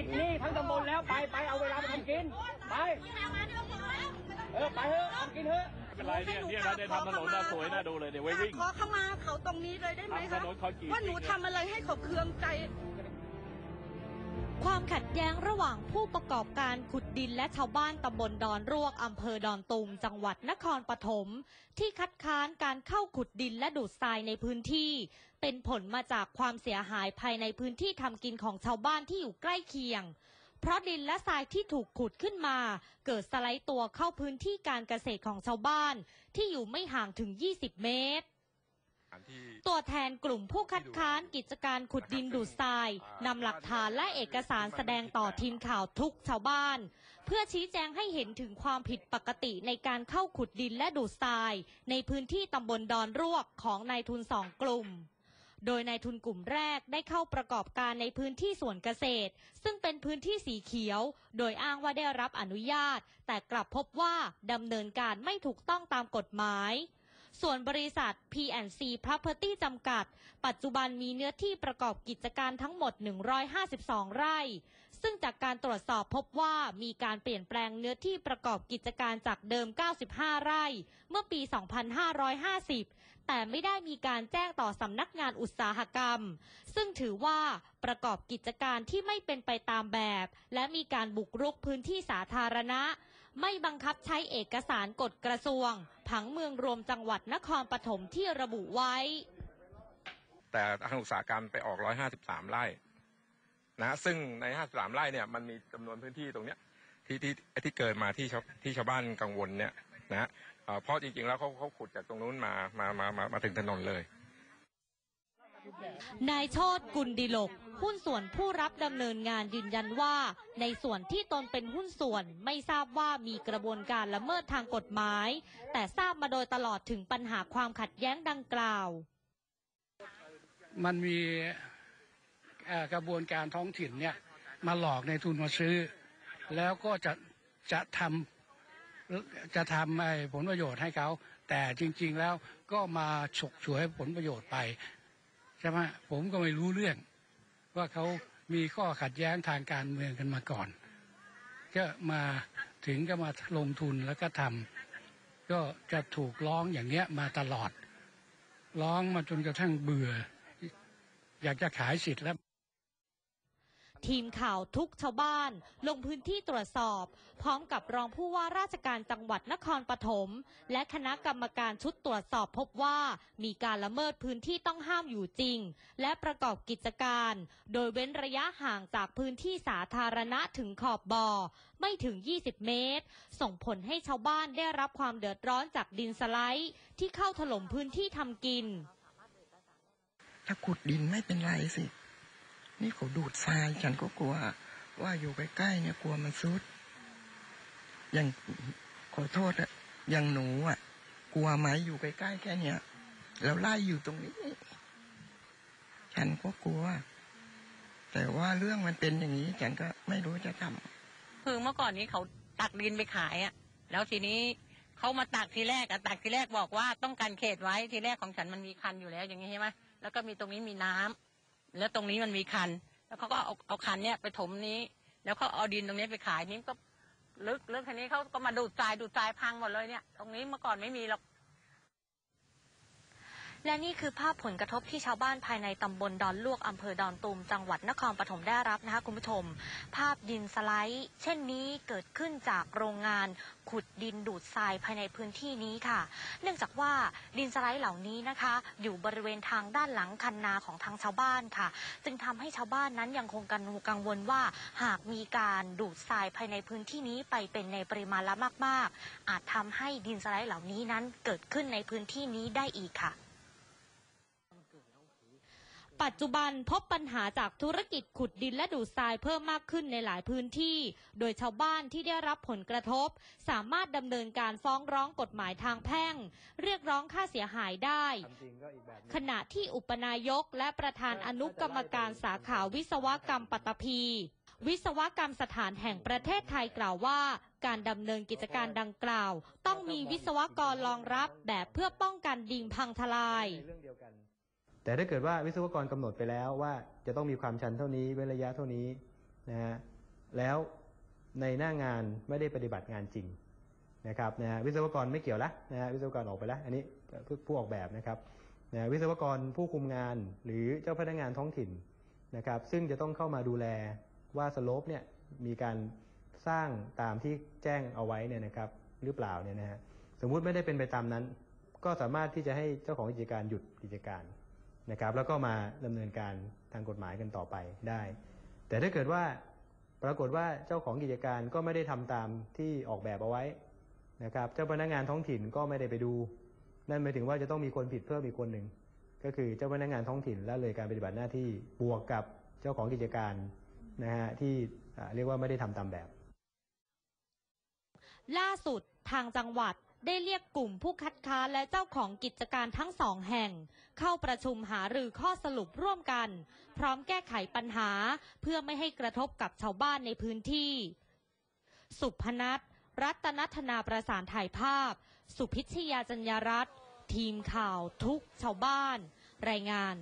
ติดหนี้ทั้งตำบลแล้วไปไปเอาเวลาไปทำกิน ไป เออไปเถอะทำกินเถอะไม่เป็นไรเนี่ยเนี่ยเราได้ทำถนนน่าสวยน่าดูเลยเดี๋ยวไว้วิ่งขอเข้ามาเขาตรงนี้เลยได้ไหมทำถคะนนคอนกรีตว่าหนูทำอะไรให้เขาเคืองใจ ความขัดแย้งระหว่างผู้ประกอบการขุดดินและชาวบ้านตำบลดอนรวกอำเภอดอนตุม จังหวัดนครปฐมที่คัดค้านการเข้าขุดดินและดูดทรายในพื้นที่ เป็นผลมาจากความเสียหายภายในพื้นที่ทำกินของชาวบ้านที่อยู่ใกล้เคียง เพราะดินและทรายที่ถูกขุดขึ้นมา เกิดสไลด์ตัวเข้าพื้นที่การเกษตรของชาวบ้าน ที่อยู่ไม่ห่างถึง 20 เมตร ตัวแทนกลุ่มผู้คัดค้านกิจการขุดดินดูดทรายนำหลักฐานและเอกสารแสดงต่อทีมข่าวทุกชาวบ้าน เพื่อชี้แจงให้เห็นถึงความผิดปกติในการเข้าขุดดินและดูดทราย ในพื้นที่ตำบลดอนรวกของนายทุนสองกลุ่มโดยนายทุนกลุ่มแรกได้เข้าประกอบการในพื้นที่สวนเกษตร ซึ่งเป็นพื้นที่สีเขียว โดยอ้างว่าได้รับอนุญาต แต่กลับพบว่าดำเนินการไม่ถูกต้องตามกฎหมาย ส่วนบริษัท P&C Property จำกัด ปัจจุบันมีเนื้อที่ประกอบกิจการทั้งหมด 152 ไร่ ซึ่งจากการตรวจสอบพบว่ามีการเปลี่ยนแปลงเนื้อที่ประกอบกิจการจากเดิม 95 ไร่ เมื่อปี 2550 แต่ไม่ได้มีการแจ้งต่อสำนักงานอุตสาหกรรม ซึ่งถือว่าประกอบกิจการที่ไม่เป็นไปตามแบบ และมีการบุกรุกพื้นที่สาธารณะ ไม่บังคับใช้เอกสารกฎกระทรวง ผังเมืองรวมจังหวัดนครปฐมที่ระบุไว้ แต่ทางอุตสาหกรรมไปออก 153 ไร่นะซึ่งใน 53 ไร่เนี่ยมันมีจำนวนพื้นที่ตรงเนี้ยที่ที่ที่เกิดมาที่ชาวที่ชาวบ้านกังวลเนี่ยนะเอ่อเพราะจริงๆแล้วเขาเขาขุดจากตรงนู้นมามามามามาถึงถนนเลย นายโชตกุลดิลก หุ้นส่วนผู้รับดำเนินงานยืนยันว่า ในส่วนที่ตนเป็นหุ้นส่วนไม่ทราบว่ามีกระบวนการละเมิดทางกฎหมาย แต่ทราบมาโดยตลอดถึงปัญหาความขัดแย้งดังกล่าว มันมีกระบวนการท้องถิ่นเนี่ยมาหลอกในทุนมาซื้อ แล้วก็จะจะทำจะทำไอ้ผลประโยชน์ให้เขา แต่จริง ๆ แล้วก็มาฉกฉวยผลประโยชน์ไป ใช่ไหมผมก็ไม่รู้เรื่อง ว่าเขามีข้อขัดแย้งทางการเมืองกันมาก่อน ก็มาถึงก็มาลงทุนแล้วก็ทำก็จะถูกร้องอย่างเงี้ยมาตลอด ร้องมาจนกระทั่งเบื่อ อยากจะขายสิทธิ์แล้ว ทีมข่าวทุกชาวบ้าน ลงพื้นที่ตรวจสอบ พร้อมกับรองผู้ว่าราชการจังหวัดนครปฐมและคณะกรรมการชุดตรวจสอบพบว่า มีการละเมิดพื้นที่ต้องห้ามอยู่จริง และประกอบกิจการ โดยเว้นระยะห่างจากพื้นที่สาธารณะถึงขอบบ่อไม่ถึง 20 เมตร ส่งผลให้ชาวบ้านได้รับความเดือดร้อนจากดินสไลด์ที่เข้าถล่มพื้นที่ทำกิน ถ้าขุดดินไม่เป็นไรสิ นี่เขาดูดทรายฉันก็กลัว ว่าอยู่ใกล้ๆเนี่ยกลัวมันซุด อย่างขอโทษอะอย่างหนูอะกลัวไหมอยู่ใกล้ๆแค่เนี้ยแล้วไล่อยู่ตรงนี้ ฉันก็กลัว แต่ว่าเรื่องมันเป็นอย่างนี้ ฉันก็ไม่รู้จะทำคือเมื่อก่อนนี้เขาตักดินไปขายอะแล้วทีนี้เขามาตักทีแรกอะตักทีแรกบอกว่าต้องการเขตไว้ทีแรกของฉันมันมีคันอยู่แล้วอย่างนี้ใช่ไหมแล้วก็มีตรงนี้มีน้ำ แล้วตรงนี้มันมีคัน แล้วเขาก็เอาเอาคันเนี้ยไปถมนี้ แล้วเขาเอาดินตรงนี้ไปขายนี่ก็ลึกลึกทีนี้เขาก็มาดูดทรายดูดทรายพังหมดเลยเนี่ย ตรงนี้เมื่อก่อนไม่มีหรอก และนี่คือภาพผลกระทบที่ชาวบ้านภายในตำบลดอนลวกอำเภอดอนตุมจังหวัดนครปฐมได้รับนะคะคุณผู้ชม ภาพดินสไลด์เช่นนี้เกิดขึ้นจากโรงงานขุดดินดูดทรายภายในพื้นที่นี้ค่ะ เนื่องจากว่าดินสไลด์เหล่านี้นะคะ อยู่บริเวณทางด้านหลังคันนาของทางชาวบ้านค่ะ จึงทำให้ชาวบ้านนั้นยังคงกังวลว่า หากมีการดูดทรายภายในพื้นที่นี้ไปเป็นในปริมาณละมาก ๆ อาจทำให้ดินสไลด์เหล่านี้นั้นเกิดขึ้นในพื้นที่นี้ได้อีกค่ะ ปัจจุบันพบปัญหาจากธุรกิจขุดดินและดูดทรายเพิ่มมากขึ้นในหลายพื้นที่ โดยชาวบ้านที่ได้รับผลกระทบ สามารถดำเนินการฟ้องร้องกฎหมายทางแพ่ง เรียกร้องค่าเสียหายได้ ขณะที่อุปนายกและประธานอนุกรรมการสาขาวิศวกรรมปัตตภีวิศวกรรมสถานแห่งประเทศไทยกล่าวว่า การดำเนินกิจการดังกล่าว ต้องมีวิศวกรรองรับแบบเพื่อป้องกันดิ่งพังทลาย แต่ถ้าเกิดว่าวิศวกรกำหนดไปแล้วว่าจะต้องมีความชันเท่านี้เว้นระยะเท่านี้นะฮะแล้วในหน้างานไม่ได้ปฏิบัติงานจริงนะครับนะวิศวกรไม่เกี่ยวละนะฮะวิศวกรออกไปล้วอันนี้ผู้ผู้ออกแบบนะครับนะวิศวกรผู้คุมงานหรือเจ้าพนักงานท้องถิ่นนะครับซึ่งจะต้องเข้ามาดูแลว่าสโลปเนี่ยมีการสร้างตามที่แจ้งเอาไว้เนี่ยนะครับหรือเปล่าเนี่ยนะฮะสมมุติไม่ได้เป็นไปตามนั้น ก็สามารถที่จะให้เจ้าของกิจการหยุดกิจการ นะครับแล้วก็มาดำเนินการทางกฎหมายกันต่อไปได้ แต่ถ้าเกิดว่าปรากฏว่าเจ้าของกิจการก็ไม่ได้ทำตามที่ออกแบบเอาไว้นะครับเจ้าพนักงานท้องถิ่นก็ไม่ได้ไปดู นั่นหมายถึงว่าจะต้องมีคนผิดเพิ่มอีกคนหนึ่งก็คือเจ้าพนักงานท้องถิ่นละเลยการปฏิบัติหน้าที่บวกกับเจ้าของกิจการนะฮะที่เรียกว่าไม่ได้ทำตามแบบ ล่าสุดทางจังหวัด ได้เรียกกลุ่มผู้คัดค้านและเจ้าของกิจการทั้งสองแห่ง เข้าประชุมหารือข้อสรุปร่วมกัน พร้อมแก้ไขปัญหา เพื่อไม่ให้กระทบกับชาวบ้านในพื้นที่ สุพนัทรัตนธนาประสานถ่ายภาพ สุพิชยาจัญญารัตน์ทีมข่าวทุกชาวบ้าน รายงาน